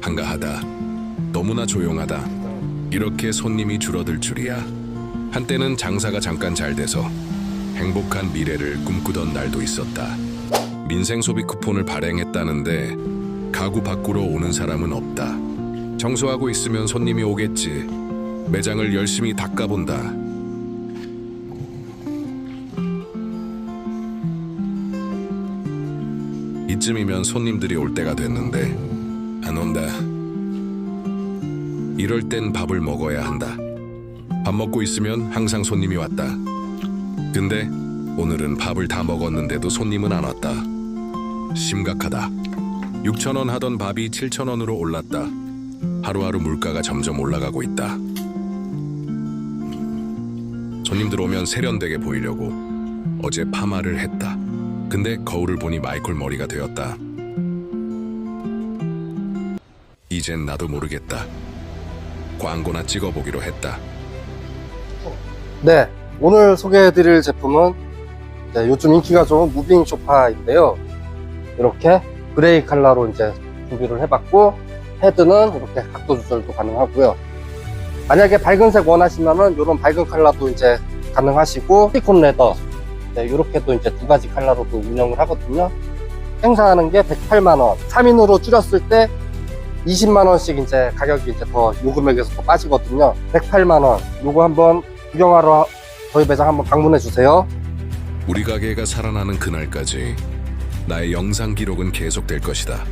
한가하다. 너무나 조용하다. 이렇게 손님이 줄어들 줄이야. 한때는 장사가 잠깐 잘 돼서 행복한 미래를 꿈꾸던 날도 있었다. 민생 소비 쿠폰을 발행했다는데 가구 밖으로 오는 사람은 없다. 청소하고 있으면 손님이 오겠지. 매장을 열심히 닦아본다. 이쯤이면 손님들이 올 때가 됐는데 안 온다. 이럴 땐 밥을 먹어야 한다. 밥 먹고 있으면 항상 손님이 왔다. 근데 오늘은 밥을 다 먹었는데도 손님은 안 왔다. 심각하다. 6천 원 하던 밥이 7천 원으로 올랐다. 하루하루 물가가 점점 올라가고 있다. 손님들 오면 세련되게 보이려고 어제 파마를 했다. 근데 거울을 보니 마이콜 머리가 되었다. 이젠 나도 모르겠다. 광고나 찍어보기로 했다. 네, 오늘 소개해드릴 제품은 이제 요즘 인기가 좋은 무빙 소파인데요. 이렇게 그레이 컬러로 이제 준비를 해봤고 헤드는 이렇게 각도 조절도 가능하고요. 만약에 밝은색 원하시면은 이런 밝은 컬러도 이제 가능하시고 시리콘 레더 네, 이렇게도 이제 두 가지 컬러로도 운영을 하거든요. 행사하는 게 108만 원, 3인으로 줄였을 때 20만 원씩 이제 가격이 이제 더 요금액에서 더 빠지거든요. 108만 원. 요거 한번 구경하러 저희 매장 한번 방문해 주세요. 우리 가게가 살아나는 그날까지 나의 영상 기록은 계속될 것이다.